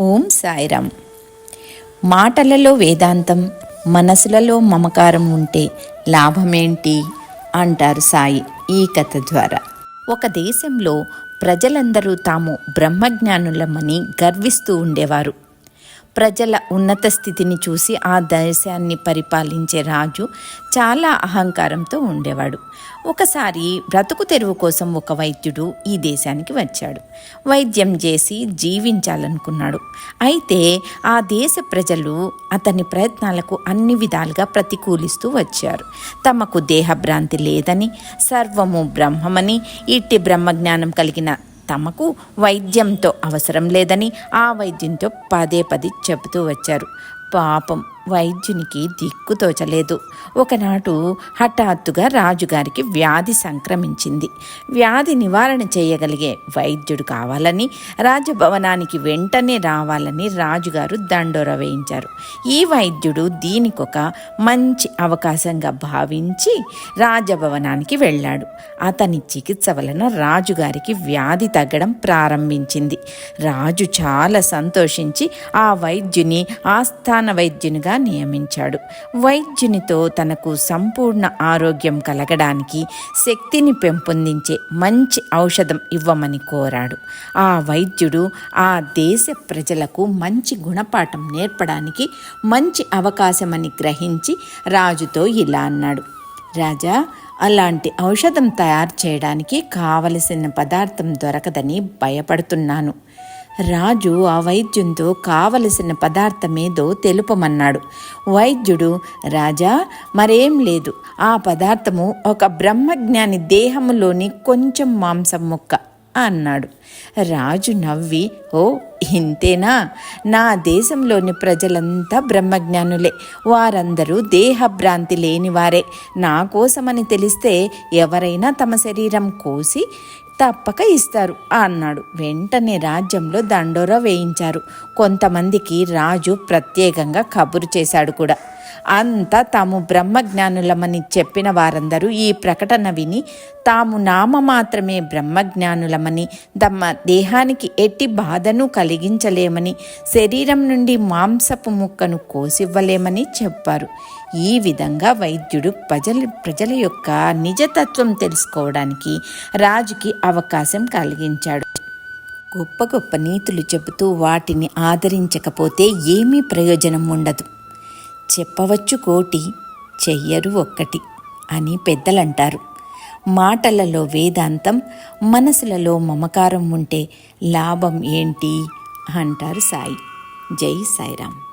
ఓం సాయిరామ్. మాటలలో వేదాంతం మనసులలో మమకారం ఉంటే లాభమేంటి? అంటారు సాయి ఈ కథ ద్వారా. ఒక దేశంలో ప్రజలందరూ తాము బ్రహ్మజ్ఞానులమని గర్విస్తూ ఉండేవారు. ప్రజల ఉన్నత స్థితిని చూసి ఆ దేశాన్ని పరిపాలించే రాజు చాలా అహంకారంతో ఉండేవాడు. ఒకసారి బ్రతుకు తెరువు కోసం ఒక వైద్యుడు ఈ దేశానికి వచ్చాడు. వైద్యం చేసి జీవించాలనుకున్నాడు. అయితే ఆ దేశ ప్రజలు అతని ప్రయత్నాలకు అన్ని విధాలుగా ప్రతికూలిస్తూ వచ్చారు. తమకు దేహభ్రాంతి లేదని సర్వము బ్రహ్మమని ఇట్టి బ్రహ్మజ్ఞానం కలిగిన తమకు వైద్యంతో అవసరం లేదని ఆ వైద్యంతో పదే పది చెబుతూ వచ్చారు. పాపం వైద్యునికి దిక్కు తోచలేదు. ఒకనాటు హఠాత్తుగా రాజుగారికి వ్యాధి సంక్రమించింది. వ్యాధి నివారణ చేయగలిగే వైద్యుడు కావాలని రాజభవనానికి వెంటనే రావాలని రాజుగారు దండోర వేయించారు. ఈ వైద్యుడు దీనికొక మంచి అవకాశంగా భావించి రాజభవనానికి వెళ్ళాడు. అతని చికిత్స వలన రాజుగారికి వ్యాధి తగ్గడం ప్రారంభించింది. రాజు చాలా సంతోషించి ఆ వైద్యుని ఆస్థాన వైద్యునిగా నియమించాడు. వైద్యునితో తనకు సంపూర్ణ ఆరోగ్యం కలగడానికి శక్తిని పెంపొందించే మంచి ఔషధం ఇవ్వమని కోరాడు. ఆ వైద్యుడు ఆ దేశ ప్రజలకు మంచి గుణపాఠం నేర్పడానికి మంచి అవకాశమని గ్రహించి రాజుతో ఇలా అన్నాడు. రాజా అలాంటి ఔషధం తయారు చేయడానికి కావలసిన పదార్థం దొరకదని భయపడుతున్నాను. రాజు ఆ వైద్యుంతో కావలసిన పదార్థమేదో తెలుపమన్నాడు. వైద్యుడు రాజా మరేం లేదు. ఆ పదార్థము ఒక బ్రహ్మజ్ఞాని దేహములోని కొంచెం మాంసం ముక్క. అన్నాడు. రాజు నవ్వి ఓ ఇంతేనా? నా దేశంలోని ప్రజలంతా బ్రహ్మజ్ఞానులే. వారందరూ దేహభ్రాంతి లేనివారే. నా కోసమని తెలిస్తే ఎవరైనా తమ శరీరం కోసి తప్పక ఇస్తారు అన్నాడు. వెంటనే రాజ్యంలో దండోరా వేయించారు. కొంతమందికి రాజు ప్రత్యేకంగా కబురు చేశాడు కూడా. అంతా తాము బ్రహ్మజ్ఞానులమని చెప్పిన వారందరూ ఈ ప్రకటన విని తాము నామ మాత్రమే బ్రహ్మజ్ఞానులమని తమ దేహానికి ఎట్టి బాధను కలిగించలేమని శరీరం నుండి మాంసపు ముక్కను కోసివ్వలేమని చెప్పారు. ఈ విధంగా వైద్యుడు ప్రజల ప్రజల యొక్క నిజతత్వం తెలుసుకోవడానికి రాజుకి అవకాశం కలిగించాడు. గొప్ప గొప్ప నీతులు చెబుతూ వాటిని ఆదరించకపోతే ఏమీ ప్రయోజనం ఉండదు. చెప్పవచ్చు కోటి చెయ్యరు ఒక్కటి అని పెద్దలంటారు. మాటలలో వేదాంతం మనసులలో మమకారం ఉంటే లాభం ఏంటి? అంటారు సాయి. జై సాయిరామ్.